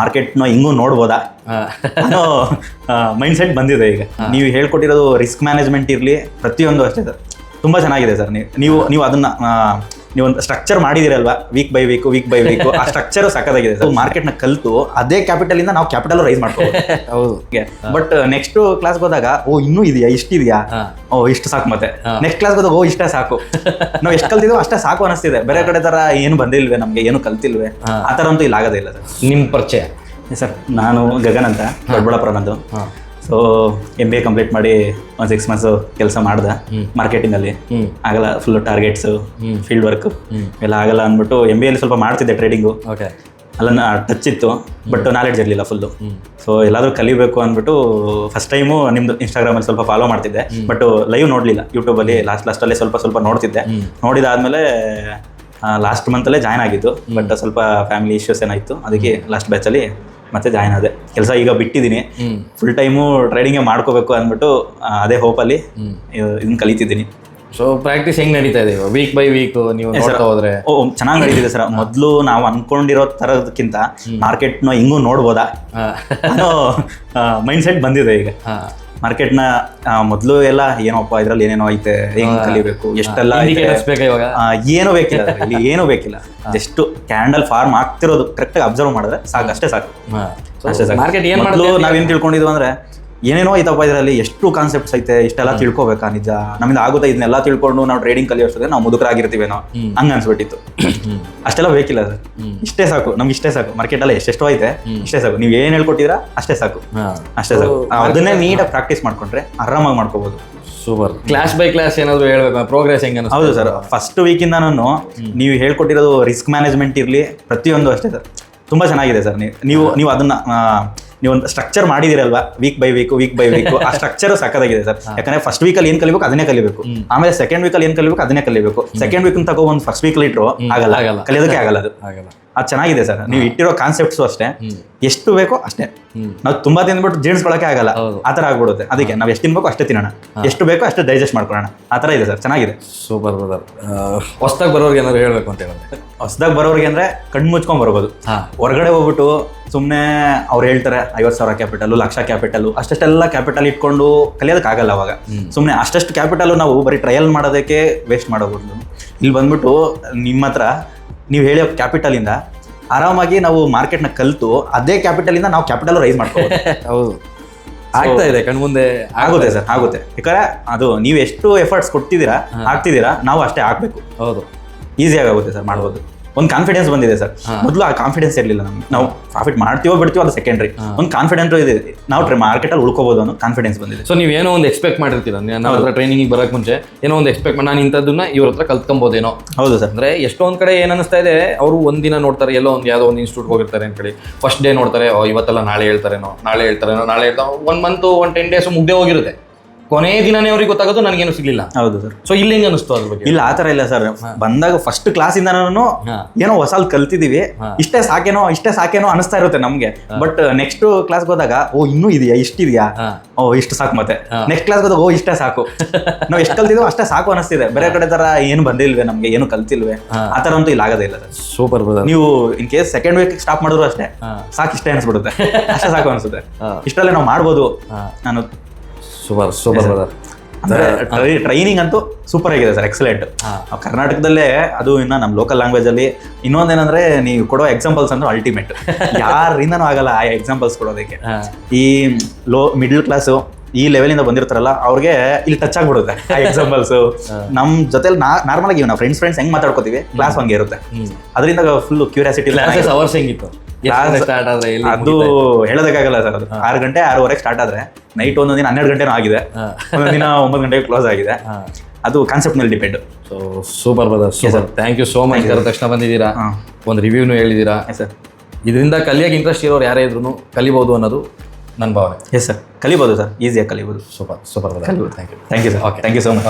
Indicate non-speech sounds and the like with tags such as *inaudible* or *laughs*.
ಮಾರ್ಕೆಟ್ನ ಹಿಂಗೂ ನೋಡ್ಬೋದಾ? ಅನ್ನೋ mind set ಬಂದಿದೆ ಈಗ. ನೀವು ಹೇಳ್ಕೊಟ್ಟಿರೋದು ರಿಸ್ಕ್ ಮ್ಯಾನೇಜ್ಮೆಂಟ್ ಇರಲಿ ಪ್ರತಿಯೊಂದು ಅಷ್ಟೇ ಸರ್. ತುಂಬ ಚೆನ್ನಾಗಿದೆ ಸರ್. ನೀವು ನೀವು ನೀವು ಅದನ್ನ ನೀವು ಒಂದು structure ಮಾಡಿದಿರಲ್ವಾ? Week by week week by week ಆ ಸ್ಟ್ರಕ್ಚರ್ ಸಕ್ಕದಾಗಿದೆ ಮಾರ್ಕೆಟ್ನ ಕಲಿತು ಅದೇ ಕ್ಯಾಪಿಟಲ್ ಇಂದ ನಾವು ಕ್ಯಾಪಿಟಲ್ ರೈಸ್ ಮಾಡ್ಕೋಬಹುದು ಹೌದು. ಬಟ್ ನೆಕ್ಸ್ಟ್ ಕ್ಲಾಸ್ ಹೋದಾಗ ಓ ಇನ್ನೂ ಇದೆಯಾ? ಇಷ್ಟಿದೆಯಾ. ಓ ಇಷ್ಟು ಸಾಕು ಮತ್ತೆ. ನೆಕ್ಸ್ಟ್ ಕ್ಲಾಸ್ ಹೋದಾಗ ಓ ಇಷ್ಟೇ ಸಾಕು. *laughs* ನಾವು ಎಷ್ಟು ಕಲ್ತಿದ್ವೋ ಅಷ್ಟೇ ಸಾಕು ಅನಿಸ್ತಿದೆ. ಬೇರೆ ಕಡೆ ತರ ಏನು ಬಂದಿಲ್ವೇ ನಮಗೆ? ಏನು ಕಲ್ತಿಲ್ವೇ? ಆ ಥರ ಅಂತೂ ಇಲ್ಲಿ ಆಗೋದೇ ಇಲ್ಲ ಸರ್. ನಿಮ್ಮ ಪರಿಚಯ? ಸರ್ ನಾನು ಗಗನ್ ಅಂತ ದೊಡ್ಡಬಳ್ಳಾಪುರ ನಂದು so M B A complete ಮಾಡಿ ಒಂದು ಸಿಕ್ಸ್ ಮಂತ್ಸ್ ಕೆಲಸ ಮಾಡ್ದೆ ಮಾರ್ಕೆಟಿಂಗ್ ಅಲ್ಲಿ ಆಗಲ್ಲ ಫುಲ್ ಟಾರ್ಗೆಟ್ಸು ಫೀಲ್ಡ್ ವರ್ಕ್ ಎಲ್ಲ ಆಗಲ್ಲ ಅಂದ್ಬಿಟ್ಟು ಎಂ ಬಿ ಎಲ್ಲಿ ಸ್ವಲ್ಪ ಮಾಡ್ತಿದ್ದೆ ಟ್ರೇಡಿಂಗು ಓಕೆ ಅಲ್ಲ ಟಚ್ ಇತ್ತು ಬಟ್ ನಾಲೆಡ್ಜ್ ಇರಲಿಲ್ಲ ಫುಲ್ಲು ಸೊ ಎಲ್ಲಾದರೂ ಕಲಿಬೇಕು ಅಂದ್ಬಿಟ್ಟು ಫಸ್ಟ್ ಟೈಮು ನಿಮ್ದು ಇನ್ಸ್ಟಾಗ್ರಾಮಲ್ಲಿ ಸ್ವಲ್ಪ ಫಾಲೋ ಮಾಡ್ತಿದ್ದೆ. ಬಟ್ ಲೈವ್ ನೋಡಲಿಲ್ಲ. ಯೂಟ್ಯೂಬಲ್ಲಿ ಲಾಸ್ಟ್ ಲಾಸ್ಟಲ್ಲೇ ಸ್ವಲ್ಪ ಸ್ವಲ್ಪ ನೋಡ್ತಿದ್ದೆ. ನೋಡಿದಾದ್ಮೇಲೆ ಲಾಸ್ಟ್ ಮಂತಲ್ಲೇ ಜಾಯ್ನ್ ಆಗಿದ್ದು. ಬಟ್ ಸ್ವಲ್ಪ ಫ್ಯಾಮಿಲಿ ಇಶ್ಯೂಸ್ ಏನಾಯಿತು. ಅದಕ್ಕೆ ಲಾಸ್ಟ್ ಬ್ಯಾಚಲ್ಲಿ ಮತ್ತೆ ಜಾಯ್ನ್ ಆದೆ. ಕೆಲಸ ಈಗ ಬಿಟ್ಟಿದ್ದೀನಿ. ಫುಲ್ ಟೈಮು ಟ್ರೇಡಿಂಗೇ ಮಾಡ್ಕೋಬೇಕು ಅಂದ್ಬಿಟ್ಟು ಅದೇ ಹೋಪಲ್ಲಿ ಇದನ್ನ ಕಲಿತಿದ್ದೀನಿ. ಸೊ ಪ್ರಾಕ್ಟೀಸ್ ಹೆಂಗ್ ನಡೀತಾ ಇದೆ ವೀಕ್ ಬೈ ವೀಕ್ ನೀವು ನೋಡ್ತಾ ಹೋದ್ರೆ? ಓ ಚೆನ್ನಾಗಿ ನಡೀತಿದೆ ಸರ್ ಮೊದಲು ನಾವು ಅನ್ಕೊಂಡಿರೋ ತರದಕ್ಕಿಂತ ಮಾರ್ಕೆಟ್ನ ಹಿಂಗೂ ನೋಡ್ಬೋದಾ? ಮೈಂಡ್ ಸೆಟ್ ಬಂದಿದೆ ಈಗ. ಮಾರ್ಕೆಟ್ನ ಮೊದಲು ಎಲ್ಲ ಏನೋಪ್ಪ ಇದ್ರಲ್ಲಿ ಏನೇನೋ ಐತೆ ಹೆಂಗ್ ಕಲಿಬೇಕು ಎಷ್ಟೆಲ್ಲ ಏನೂ ಬೇಕಿಲ್ಲ. ಇಲ್ಲಿ ಏನೂ ಬೇಕಿಲ್ಲ. ಜಸ್ಟ್ ಕ್ಯಾಂಡಲ್ ಫಾರ್ಮ್ ಆಗ್ತಿರೋದು ಕರೆಕ್ಟಾಗಿ ಅಬ್ಸರ್ವ್ ಮಾಡಿದ್ರೆ ಸಾಕು ಅಷ್ಟೇ ಸಾಕು. ಅಷ್ಟೇ ಸಾಕು. ಮಾರ್ಕೆಟ್ ಏನ್ ಮಾಡ್ಲು ಮಾಡುತ್ತೆ? ನಾವೇನ್ ತಿಳ್ಕೊಂಡಿದ್ವು ಅಂದ್ರೆ ಏನೇನೋ ಐತಪ್ಪ ಇದರಲ್ಲಿ ಎಷ್ಟು ಕಾನ್ಸೆಪ್ಟ್ಸ್ ಐತೆ ಇಷ್ಟೆಲ್ಲ ತಿಳ್ಕೊಬೇಕಾ ನಿಜ? ನಮ್ಮಿಂದ ಆಗುತ್ತೆ ಇದನ್ನೆಲ್ಲ ತಿಳ್ಕೊಂಡು ನಾವು ಟ್ರೇಡಿಂಗ್ ಕಲಿಯೋಷ್ಟೇ ನಾವು ಮುದುಕರಾಗಿರ್ತೀವೇನೋ? ಹಂಗ ಅನ್ಸ್ಬಿಟ್ಟಿತ್ತು. ಅಷ್ಟೆಲ್ಲ ಬೇಕಿಲ್ಲ ಸರ್ ಇಷ್ಟೇ ಸಾಕು ನಮ್ಗೆ ಇಷ್ಟೇ ಸಾಕು. ಮಾರ್ಕೆಟ್ ಅಲ್ಲಿ ಎಷ್ಟೆಷ್ಟೋ ಐತೆ ಇಷ್ಟೇ ಸಾಕು. ನೀವು ಏನ್ ಹೇಳ್ಕೊಟ್ಟಿದ್ರ ಅಷ್ಟೇ ಸಾಕು. ಅಷ್ಟೇ ಸಾಕು. ಅದನ್ನೇ ನೀಟಾಗಿ ಪ್ರಾಕ್ಟೀಸ್ ಮಾಡ್ಕೊಂಡ್ರೆ ಆರಾಮಾಗಿ ಮಾಡ್ಕೋಬಹುದು ಸೂಪರ್. ಕ್ಲಾಸ್ ಬೈ ಕ್ಲಾಸ್ ಏನಾದ್ರು ಹೇಳ್ಬೇಕು ಪ್ರೋಗ್ರೆಸ್ ಹೆಂಗ ಹೌದು ಸರ್. ಫಸ್ಟ್ ವೀಕಿಂದ ನಾನು ನೀವು ಹೇಳ್ಕೊಟ್ಟಿರೋದು ರಿಸ್ಕ್ ಮ್ಯಾನೇಜ್ಮೆಂಟ್ ಇರಲಿ ಪ್ರತಿಯೊಂದು ಅಷ್ಟೇ ಸರ್. ತುಂಬಾ ಚೆನ್ನಾಗಿದೆ ಸರ್. ನೀವು ನೀವು ಅದನ್ನ ನೀವು ಒಂದು structure ಮಾಡಿದಿರಲ್ವಾ? Week by week week by week ಆ ಸ್ಟ್ರಕ್ಚರ್ ಸಕ್ಕದಾಗಿದೆ ಸರ್. ಯಾಕಂದ್ರೆ ಫಸ್ಟ್ ವೀಕಲ್ಲಿ ಏನು ಕಲಿಬೇಕು ಅದನ್ನೇ ಕಲಿಬೇಕು. ಆಮೇಲೆ ಸೆಕೆಂಡ್ ವೀಕಲ್ಲಿ ಏನು ಕಲಿಬೇಕು ಅದನ್ನೇ ಕಲಿಬೇಕು. ಸೆಕೆಂಡ್ ವೀಕ್ ತಗೋ ಒಂದು ಫಸ್ಟ್ ವೀಕ್ ಇಟ್ರು ಆಗಲ್ಲ. ಆಗಲ್ಲ. ಕಲಿಯೋದಕ್ಕೆ ಆಗಲ್ಲ ಅದು. ಆಗಲ್ಲ. ಅದು ಚೆನ್ನಾಗಿದೆ ಸರ್. ನೀವು ಇಟ್ಟಿರೋ ಕಾನ್ಸೆಪ್ಟ್ಸು ಅಷ್ಟೇ. ಎಷ್ಟು ಬೇಕೋ ಅಷ್ಟೇ. ನಾವು ತುಂಬಾ ತಿಂದ್ಬಿಟ್ಟು ಜೀರ್ಣಿಸ್ಕೊಳಕ್ಕೆ ಆಗಲ್ಲ. ಆ ಥರ ಆಗ್ಬಿಡುತ್ತೆ. ಅದಕ್ಕೆ ನಾವು ಎಷ್ಟು ತಿನ್ಬೇಕು ಅಷ್ಟೇ ತಿನ್ನೋಣ. ಎಷ್ಟು ಬೇಕೋ ಅಷ್ಟೇ ಡೈಜೆಸ್ಟ್ ಮಾಡ್ಕೊಳ್ಳೋಣ. ಆ ಥರ ಇದೆ ಸರ್. ಚೆನ್ನಾಗಿದೆ. Super brother. ಹೊಸ್ದಾಗಿ ಬರೋರಿಗೆ ಏನಾದ್ರು ಹೇಳ್ಬೇಕು ಅಂತ ಹೇಳಿದ್ರೆ ಹೊಸದಾಗ ಬರೋರಿಗೆ ಅಂದ್ರೆ ಕಣ್ಣು ಮುಚ್ಕೊಂಡ್ ಬರ್ಬೋದು. ಹೊರಗಡೆ ಹೋಗ್ಬಿಟ್ಟು ಸುಮ್ಮನೆ ಅವ್ರು ಹೇಳ್ತಾರೆ ಐವತ್ತು ಸಾವಿರ ಕ್ಯಾಪಿಟಲ್ ಲಕ್ಷ ಕ್ಯಾಪಿಟಲ್ ಅಷ್ಟೆಲ್ಲ ಕ್ಯಾಪಿಟಲ್ ಇಟ್ಕೊಂಡು ಕಲಿಯೋದಕ್ಕಾಗಲ್ಲ ಅವಾಗ. ಸುಮ್ಮನೆ ಅಷ್ಟಷ್ಟು ಕ್ಯಾಪಿಟಲ್ ನಾವು ಬರೀ ಟ್ರಯಲ್ ಮಾಡೋದಕ್ಕೆ ವೇಸ್ಟ್ ಮಾಡೋಬೋದು ಇಲ್ಲಿ ಬಂದ್ಬಿಟ್ಟು ನಿಮ್ಮ ಹತ್ರ ನೀವು ಹೇಳೋ ಕ್ಯಾಪಿಟಲಿಂದ ಆರಾಮಾಗಿ ನಾವು ಮಾರ್ಕೆಟ್ನ ಕಲಿತು ಅದೇ ಕ್ಯಾಪಿಟಲಿಂದ ನಾವು ಕ್ಯಾಪಿಟಲ್ ರೈಸ್ ಮಾಡ್ಕೋಬೋದು. ಹೌದು. ಆಗ್ತಾ ಇದೆ ಕಣ್ಮುಂದೆ ಆಗುತ್ತೆ ಸರ್ ಆಗುತ್ತೆ. ಯಾಕಂದ್ರೆ ಅದು ನೀವು ಎಷ್ಟು ಎಫರ್ಟ್ಸ್ ಕೊಡ್ತಿದ್ದೀರಾ ಆಗ್ತಿದ್ದೀರಾ ನಾವು ಅಷ್ಟೇ ಹಾಕ್ಬೇಕು ಹೌದು. ಈಸಿಯಾಗಿ ಆಗುತ್ತೆ ಸರ್ ಮಾಡ್ಬೋದು. ಒಂದು ಕಾನ್ಫಿಡೆನ್ಸ್ ಬಂದಿದೆ ಸರ್. ಮೊದಲು ಆ ಕಾನ್ಫಿಡೆನ್ಸ್ ಇರಲಿಲ್ಲ ನಮ್ಗೆ. ನಾವು ಪ್ರಾಫಿಟ್ ಮಾಡ್ತೀವೋ ಬಿಡ್ತೀವೋ ಅದು ಸೆಕೆಂಡ್ರಿ ಒಂದು ಕಾನ್ಫಿಡೆಂಟ್ ಇದೆ. ನಾವು ಟ್ರೈ ಮಾರ್ಕೆಟಲ್ಲಿ ಉಳ್ಕೋಬಹುದು ಅನ್ನೋ ಕಾನ್ಫಿಡೆನ್ಸ್ ಬಂದಿದೆ. ಸೊ ನೀವು ಏನೋ ಒಂದು ಎಕ್ಸ್ಪೆಕ್ಟ್ ಮಾಡಿರ್ತೀರ. ನಾವ್ ಹತ್ರ ಟ್ರೈನಿಂಗ್ ಬರಕ್ ಮುಂಚೆ ಏನೋ ಒಂದು ಎಕ್ಸ್ಪೆಕ್ಟ್ ಮಾಡಿ ನಾನು ಇಂಥದ್ದನ್ನ ಇವ್ರ ಹತ್ರ ಕಲ್ತ್ಕೊಬೋದೇನೋ. ಹೌದು ಸರ್. ಅಂದ್ರೆ ಎಷ್ಟೊಂದ್ ಕಡೆ ಏನ್ ಅನಿಸ್ತಾ ಇದೆ ಅವರು ಒಂದಿನ ನೋಡ್ತಾರೆ ಎಲ್ಲೋ ಒಂದು ಯಾವುದೋ ಒಂದು ಇನ್ಸ್ಟಿಟ್ಯೂಟ್ ಹೋಗಿರ್ತಾರೆ ಅನ್ಕೊಳ್ಳಿ ಫಸ್ಟ್ ಡೇ ನೋಡ್ತಾರೆ ಓ ಇವತ್ತೆಲ್ಲ ನಾಳೆ ಹೇಳ್ತಾರೇನೋ ನಾಳೆ ಹೇಳ್ತಾರೇನೋ ನಾಳೆ ಹೇಳ್ತಾರೆ one month one ten days ಮುಗ್ದೇ ಹೋಗಿರುತ್ತೆ. ಕೊನೆ ದಿನನೇ ಅವ್ರಿಗೆ ಗೊತ್ತಾಗೋದು ನನಗೇನು ಸಿಗ್ಲಿಲ್ಲ. ಹೌದು ಸರ್. ಸೊ ಇಲ್ಲಿ ಹೆಂಗೆ ಅನಿಸ್ತು ಅದ್ರ ಬಗ್ಗೆ? ಇಲ್ಲ ಆ ಥರ ಇಲ್ಲ ಸರ್. ಬಂದಾಗ ಫಸ್ಟ್ ಕ್ಲಾಸಿಂದ ನಾನು ಏನೋ ಹೊಸ ಕಲ್ತಿದೀವಿ. ಇಷ್ಟೇ ಸಾಕೇನೋ ಇಷ್ಟೇ ಸಾಕೇನೋ ಅನಿಸ್ತಾ ಇರುತ್ತೆ ನಮಗೆ. ಬಟ್ ನೆಕ್ಸ್ಟ್ ಕ್ಲಾಸ್ ಹೋದಾಗ ಓ ಇನ್ನೂ ಇದೆಯಾ? ಇಷ್ಟಿದೆಯಾ. ಓ ಇಷ್ಟು ಸಾಕು ಮತ್ತೆ. ನೆಕ್ಸ್ಟ್ ಕ್ಲಾಸ್ಗೆ ಹೋದಾಗ ಓ ಇಷ್ಟೇ ಸಾಕು. *laughs* ನಾವು ಎಷ್ಟು ಕಲ್ತಿದ್ವೋ ಅಷ್ಟೇ ಸಾಕು ಅನಿಸ್ತಿದೆ ಬೇರೆ ಕಡೆ ತರ ಏನು ಬಂದಿಲ್ವೇ ನಮಗೆ ಏನು ಕಲ್ತಿಲ್ವೇ? ಆ ಥರ ಅಂತೂ ಇಲ್ಲಿ ಆಗೋದೇ ಇಲ್ಲ ಸರ್. ಸೂಪರ್ ಬ್ರದರ್ ನೀವು in case second week stop ಮಾಡಿದ್ರು ಅಷ್ಟೇ. ಸಾಕು ಇಷ್ಟೇ ಅನ್ಸ್ಬಿಡುತ್ತೆ. *laughs* ಅಷ್ಟೇ ಸಾಕು ಅನ್ಸುತ್ತೆ. ಇಷ್ಟಲ್ಲೇ ಇಷ್ಟರಲ್ಲೇ ನಾವು ಮಾಡ್ಬೋದು. ನಾನು ಸೂಪರ್ ಸೂಪರ್ ಬ್ರದರ್ ಟ್ರೈನಿಂಗ್ ಅಂತೂ ಸೂಪರ್ ಆಗಿದೆ ಸರ್ ಎಕ್ಸಲೆಂಟ್ ಕರ್ನಾಟಕದಲ್ಲೇ ಅದು ಇನ್ನ ನಮ್ಮ ಲೋಕಲ್ ಲ್ಯಾಂಗ್ವೇಜ್ ಅಲ್ಲಿ ಇನ್ನೊಂದೇನಂದ್ರೆ ನೀವು ಕೊಡೋ ಎಕ್ಸಾಂಪಲ್ಸ್ ಅಂದ್ರೆ ಅಲ್ಟಿಮೇಟ್ *laughs* ಯಾರಿಂದನೂ ಆಗಲ್ಲ ಆ ಎಕ್ಸಾಂಪಲ್ಸ್ ಕೊಡೋದಕ್ಕೆ. ಈ ಲೋ ಮಿಡ್ಲ್ ಕ್ಲಾಸು ಈ ಲೆವೆಲಿಂದ ಬಂದಿರ್ತಾರಲ್ಲ ಅವ್ರಿಗೆ ಇಲ್ಲಿ ಟಚ್ ಆಗ್ಬಿಡುತ್ತೆ ಆ ಎಕ್ಸಾಂಪಲ್ಸ್ ನಮ್ ಜೊತೆಲಿ ನಾರ್ಮಲ್ ಆಗಿ ನಾವು ಫ್ರೆಂಡ್ಸ್ ಫ್ರೆಂಡ್ಸ್ ಹೆಂಗ್ ಮಾತಾಡ್ಕೋತೀವಿ? ಕ್ಲಾಸ್ ಹಂಗೆ ಇರುತ್ತೆ. ಅದರಿಂದ ಫುಲ್ ಕ್ಯೂರಿಯಾಸಿಟಿ ಅವರ್ಸ್ ಹೆಂಗಿತ್ತು? ಸ್ಟಾರ್ಟ್ ಆದ್ರೆ ಅದು ಹೇಳೋದಕ್ಕಾಗಲ್ಲ ಸರ್ ಅದು. ಆರು ಗಂಟೆ ಆರೂವರೆಗೆ ಸ್ಟಾರ್ಟ್ ಆದ್ರೆ ನೈಟ್ ಒಂದೊಂದು ದಿನ ಹನ್ನೆರಡು ಗಂಟೆನೂ ಆಗಿದೆ. ಒಂದೊಂದು ದಿನ ಒಂಬತ್ತು ಗಂಟೆಗೆ ಕ್ಲೋಸ್ ಆಗಿದೆ. ಅದು ಕಾನ್ಸೆಪ್ಟ್ ಮೇಲೆ depend so super brother super thank you so much ತಕ್ಷಣ ಬಂದಿದ್ದೀರಾ. ಒಂದು ರಿವ್ಯೂನು ಹೇಳಿದ್ದೀರಾ? ಸರ್ ಇದರಿಂದ ಕಲಿಯೋಕೆ ಇಂಟ್ರೆಸ್ಟ್ ಇರೋರು ಯಾರೇ ಇದ್ರು ಕಲಿಬಹುದು ಅನ್ನೋದು ನನ್ನ ಭಾವನೆ. ಎಸ್ ಸರ್ ಕಲಿಬೋದು ಸರ್ ಈಸಿಯಾಗಿ ಕಲಿಬಹುದು super super brother thank you thank you sir okay thank you so much